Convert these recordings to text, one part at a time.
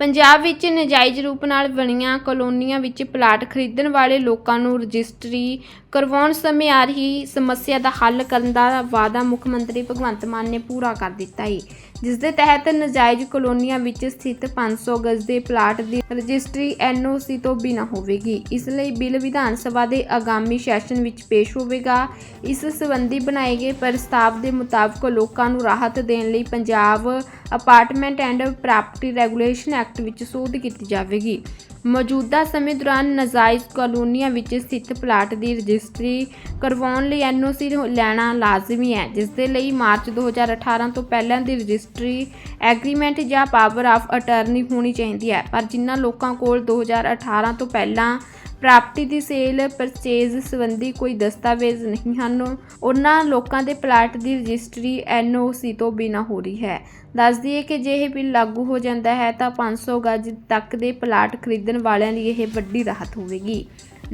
ਪੰਜਾਬ ਵਿੱਚ ਨਜਾਇਜ਼ ਰੂਪ ਨਾਲ ਬਣੀਆਂ ਕਲੋਨੀਆਂ ਵਿੱਚ ਪਲਾਟ ਖਰੀਦਣ ਵਾਲੇ ਲੋਕਾਂ ਨੂੰ ਰਜਿਸਟਰੀ ਕਰਵਾਉਣ ਸਮੇਂ ਆ ਰਹੀ ਸਮੱਸਿਆ ਦਾ ਹੱਲ ਕਰਨ ਦਾ ਵਾਅਦਾ ਮੁੱਖ ਮੰਤਰੀ ਭਗਵੰਤ ਮਾਨ ਨੇ ਪੂਰਾ ਕਰ ਦਿੱਤਾ ਹੈ ਜਿਸ ਦੇ ਤਹਿਤ ਨਜਾਇਜ਼ ਕਲੋਨੀਆਂ ਵਿੱਚ ਸਥਿਤ 500 ਗਜ਼ ਦੇ ਪਲਾਟ ਦੀ ਰਜਿਸਟਰੀ ਐਨਓਸੀ ਤੋਂ ਬਿਨਾਂ ਹੋਵੇਗੀ। ਇਸ ਲਈ ਬਿੱਲ ਵਿਧਾਨ ਸਭਾ ਦੇ ਆਗਾਮੀ ਸੈਸ਼ਨ ਵਿੱਚ ਪੇਸ਼ ਹੋਵੇਗਾ। ਇਸ ਸੰਬੰਧੀ ਬਣਾਏ ਗਏ ਪ੍ਰਸਤਾਵ ਦੇ ਮੁਤਾਬਕ ਲੋਕਾਂ ਨੂੰ ਰਾਹਤ ਦੇਣ ਲਈ Punjab apartment and property regulation act ਵਿੱਚ ਸੋਧ ਕੀਤੀ ਜਾਵੇਗੀ। ਮੌਜੂਦਾ ਸਮੇਂ ਦੌਰਾਨ ਨਾਜਾਇਜ਼ ਕਾਲੋਨੀਆਂ ਵਿੱਚ ਸਥਿਤ ਪਲਾਟ ਦੀ ਰਜਿਸਟਰੀ ਕਰਵਾਉਣ ਲਈ ਐਨਓਸੀ ਲੈਣਾ ਲਾਜ਼ਮੀ ਹੈ, ਜਿਸ ਦੇ ਲਈ ਮਾਰਚ 2018 ਤੋਂ ਪਹਿਲਾਂ ਦੀ ਰਜਿਸਟਰੀ ਐਗਰੀਮੈਂਟ ਜਾਂ ਪਾਵਰ ਆਫ ਅਟਾਰਨੀ ਹੋਣੀ ਚਾਹੀਦੀ ਹੈ। ਪਰ ਜਿਨ੍ਹਾਂ ਲੋਕਾਂ ਕੋਲ 2018 ਤੋਂ ਪਹਿਲਾਂ ਪ੍ਰਾਪਰਟੀ ਦੀ ਸੇਲ, ਪਰਚੇਜ਼ ਸੰਬੰਧੀ ਕੋਈ ਦਸਤਾਵੇਜ਼ ਨਹੀਂ ਹਨ। ਉਹਨਾਂ ਲੋਕਾਂ ਦੇ ਪਲਾਟ ਦੀ ਰਜਿਸਟਰੀ ਐਨਓਸੀ ਤੋਂ ਬਿਨਾਂ ਹੋ ਰਹੀ ਹੈ। ਦੱਸ ਦਈਏ ਕਿ ਜੇ ਇਹ ਬਿੱਲ ਲਾਗੂ ਹੋ ਜਾਂਦਾ ਹੈ, ਤਾਂ 500 ਗਜ ਤੱਕ ਦੇ ਪਲਾਟ ਖਰੀਦਣ ਵਾਲਿਆਂ ਲਈ ਇਹ ਵੱਡੀ ਰਾਹਤ ਹੋਵੇਗੀ।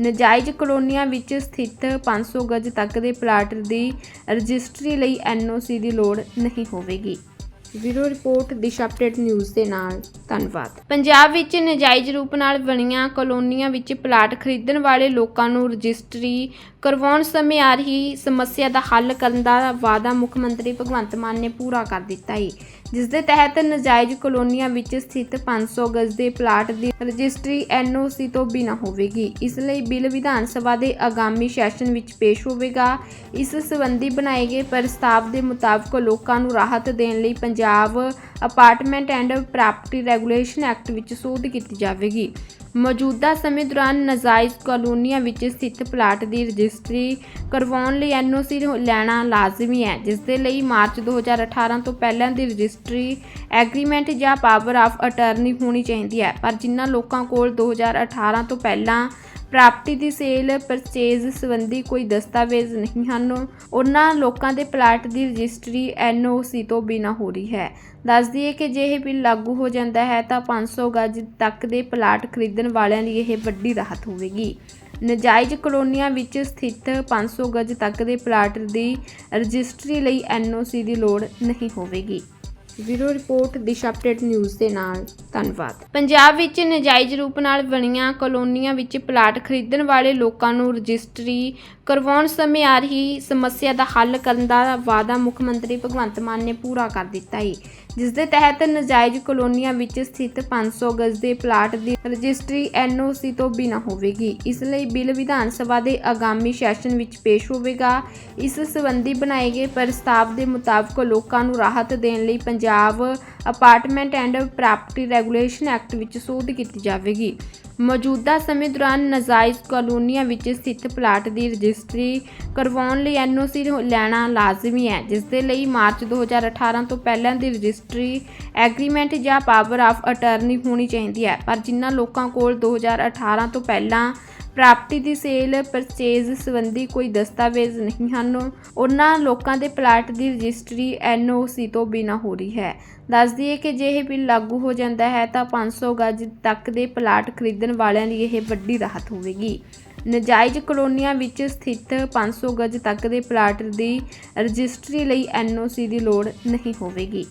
ਨਜਾਇਜ਼ ਕਲੋਨੀਆਂ ਵਿੱਚ ਸਥਿਤ 500 ਗਜ ਤੱਕ ਦੇ ਪਲਾਟ ਦੀ ਰਜਿਸਟਰੀ ਲਈ ਐਨਓਸੀ ਦੀ ਲੋੜ ਨਹੀਂ ਹੋਵੇਗੀ। Bureau report Disha update news ਦੇ ਨਾਲ। ਧੰਨਵਾਦ। ਪੰਜਾਬ ਵਿੱਚ ਨਜਾਇਜ਼ ਰੂਪ ਨਾਲ ਬਣੀਆਂ ਕਲੋਨੀਆਂ ਵਿੱਚ ਪਲਾਟ ਖਰੀਦਣ ਵਾਲੇ ਲੋਕਾਂ ਨੂੰ ਰਜਿਸਟਰੀ ਕਰਵਾਉਣ ਸਮੇਂ ਆ ਰਹੀ ਸਮੱਸਿਆ ਦਾ ਹੱਲ ਕਰਨ ਦਾ ਵਾਅਦਾ ਮੁੱਖ ਮੰਤਰੀ ਭਗਵੰਤ ਮਾਨ ਨੇ ਪੂਰਾ ਕਰ ਦਿੱਤਾ ਹੈ ਜਿਸ ਦੇ ਤਹਿਤ ਨਜਾਇਜ਼ ਕਲੋਨੀਆਂ ਵਿੱਚ ਸਥਿਤ 500 ਗਜ਼ ਦੇ ਪਲਾਟ ਦੀ ਰਜਿਸਟਰੀ ਐਨਓਸੀ ਤੋਂ ਬਿਨਾਂ ਹੋਵੇਗੀ। ਇਸ ਲਈ ਬਿੱਲ ਵਿਧਾਨ ਸਭਾ ਦੇ ਆਗਾਮੀ ਸੈਸ਼ਨ ਵਿੱਚ ਪੇਸ਼ ਹੋਵੇਗਾ। ਇਸ ਸੰਬੰਧੀ ਬਣਾਏ ਗਏ ਪ੍ਰਸਤਾਵ ਦੇ ਮੁਤਾਬਕ ਲੋਕਾਂ ਨੂੰ ਰਾਹਤ ਦੇਣ ਲਈ Punjab apartment and property regulation act ਵਿੱਚ ਸੋਧ ਕੀਤੀ ਜਾਵੇਗੀ। ਮੌਜੂਦਾ ਸਮੇਂ ਦੌਰਾਨ ਨਾਜਾਇਜ਼ ਕਾਲੋਨੀਆਂ ਵਿੱਚ ਸਥਿਤ ਪਲਾਟ ਦੀ ਰਜਿਸਟਰੀ ਕਰਵਾਉਣ ਲਈ ਐਨਓਸੀ ਲੈਣਾ ਲਾਜ਼ਮੀ ਹੈ, ਜਿਸ ਦੇ ਲਈ ਮਾਰਚ 2018 ਤੋਂ ਪਹਿਲਾਂ ਦੀ ਰਜਿਸਟਰੀ ਐਗਰੀਮੈਂਟ ਜਾਂ ਪਾਵਰ ਆਫ ਅਟਾਰਨੀ ਹੋਣੀ ਚਾਹੀਦੀ ਹੈ। ਪਰ ਜਿਨ੍ਹਾਂ ਲੋਕਾਂ ਕੋਲ 2018 ਤੋਂ ਪਹਿਲਾਂ ਪ੍ਰਾਪਰਟੀ ਦੀ ਸੇਲ, ਪਰਚੇਜ਼ ਸੰਬੰਧੀ ਕੋਈ ਦਸਤਾਵੇਜ਼ ਨਹੀਂ ਹਨ। ਉਹਨਾਂ ਲੋਕਾਂ ਦੇ ਪਲਾਟ ਦੀ ਰਜਿਸਟਰੀ ਐਨਓਸੀ ਤੋਂ ਬਿਨਾਂ ਹੋ ਰਹੀ ਹੈ। ਦੱਸ ਦਈਏ ਕਿ ਜੇ ਇਹ ਬਿੱਲ ਲਾਗੂ ਹੋ ਜਾਂਦਾ ਹੈ, ਤਾਂ 500 ਗਜ ਤੱਕ ਦੇ ਪਲਾਟ ਖਰੀਦਣ ਵਾਲਿਆਂ ਲਈ ਇਹ ਵੱਡੀ ਰਾਹਤ ਹੋਵੇਗੀ। ਨਜਾਇਜ਼ ਕਲੋਨੀਆਂ ਵਿੱਚ ਸਥਿਤ 500 ਗਜ ਤੱਕ ਦੇ ਪਲਾਟ ਦੀ ਰਜਿਸਟਰੀ ਲਈ ਐਨਓਸੀ ਦੀ ਲੋੜ ਨਹੀਂ ਹੋਵੇਗੀ। Bureau report Disha update news ਦੇ ਨਾਲ। ਧੰਨਵਾਦ। ਪੰਜਾਬ ਵਿੱਚ ਨਜਾਇਜ਼ ਰੂਪ ਨਾਲ ਬਣੀਆਂ ਕਲੋਨੀਆਂ ਵਿੱਚ ਪਲਾਟ ਖਰੀਦਣ ਵਾਲੇ ਲੋਕਾਂ ਨੂੰ ਰਜਿਸਟਰੀ ਕਰਵਾਉਣ ਸਮੇਂ ਆ ਰਹੀ ਸਮੱਸਿਆ ਦਾ ਹੱਲ ਕਰਨ ਦਾ ਵਾਅਦਾ ਮੁੱਖ ਮੰਤਰੀ ਭਗਵੰਤ ਮਾਨ ਨੇ ਪੂਰਾ ਕਰ ਦਿੱਤਾ ਹੈ। ਜਿਸ ਦੇ ਤਹਿਤ ਨਜਾਇਜ਼ ਕਲੋਨੀਆਂ ਵਿੱਚ ਸਥਿਤ 500 ਗਜ਼ ਦੇ ਪਲਾਟ ਦੀ ਰਜਿਸਟਰੀ ਐਨਓਸੀ ਤੋਂ ਬਿਨਾਂ ਹੋਵੇਗੀ। ਇਸ ਲਈ ਬਿੱਲ ਵਿਧਾਨ ਸਭਾ ਦੇ ਆਗਾਮੀ ਸੈਸ਼ਨ ਵਿੱਚ ਪੇਸ਼ ਹੋਵੇਗਾ। ਇਸ ਸੰਬੰਧੀ ਬਣਾਏ ਗਏ ਪ੍ਰਸਤਾਵ ਦੇ ਮੁਤਾਬਕ ਲੋਕਾਂ ਨੂੰ ਰਾਹਤ ਦੇਣ ਲਈ Punjab apartment and property regulation act ਵਿੱਚ ਸੋਧ ਕੀਤੀ ਜਾਵੇਗੀ। ਮੌਜੂਦਾ ਸਮੇਂ ਦੌਰਾਨ ਨਾਜਾਇਜ਼ ਕਾਲੋਨੀਆਂ ਵਿੱਚ ਸਥਿਤ ਪਲਾਟ ਦੀ ਰਜਿਸਟਰੀ ਕਰਵਾਉਣ ਲਈ ਐਨਓਸੀ ਲੈਣਾ ਲਾਜ਼ਮੀ ਹੈ, ਜਿਸ ਦੇ ਲਈ ਮਾਰਚ 2018 ਤੋਂ ਪਹਿਲਾਂ ਦੀ ਰਜਿਸਟਰੀ ਐਗਰੀਮੈਂਟ ਜਾਂ ਪਾਵਰ ਆਫ ਅਟਾਰਨੀ ਹੋਣੀ ਚਾਹੀਦੀ ਹੈ। ਪਰ ਜਿਨ੍ਹਾਂ ਲੋਕਾਂ ਕੋਲ 2018 ਤੋਂ ਪਹਿਲਾਂ ਪ੍ਰਾਪਰਟੀ ਦੀ ਸੇਲ, ਪਰਚੇਜ਼ ਸੰਬੰਧੀ ਕੋਈ ਦਸਤਾਵੇਜ਼ ਨਹੀਂ ਹਨ। ਉਹਨਾਂ ਲੋਕਾਂ ਦੇ ਪਲਾਟ ਦੀ ਰਜਿਸਟਰੀ ਐਨਓਸੀ ਤੋਂ ਬਿਨਾਂ ਹੋ ਰਹੀ ਹੈ। ਦੱਸ ਦਈਏ ਕਿ ਜੇ ਇਹ ਬਿੱਲ ਲਾਗੂ ਹੋ ਜਾਂਦਾ ਹੈ, ਤਾਂ 500 ਗਜ ਤੱਕ ਦੇ ਪਲਾਟ ਖਰੀਦਣ ਵਾਲਿਆਂ ਲਈ ਇਹ ਵੱਡੀ ਰਾਹਤ ਹੋਵੇਗੀ। ਨਜਾਇਜ਼ ਕਲੋਨੀਆਂ ਵਿੱਚ ਸਥਿਤ 500 ਗਜ ਤੱਕ ਦੇ ਪਲਾਟ ਦੀ ਰਜਿਸਟਰੀ ਲਈ ਐਨਓਸੀ ਦੀ ਲੋੜ ਨਹੀਂ ਹੋਵੇਗੀ।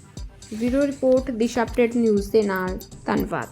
Bureau report, Disha update news ਦੇ ਨਾਲ। ਧੰਨਵਾਦ।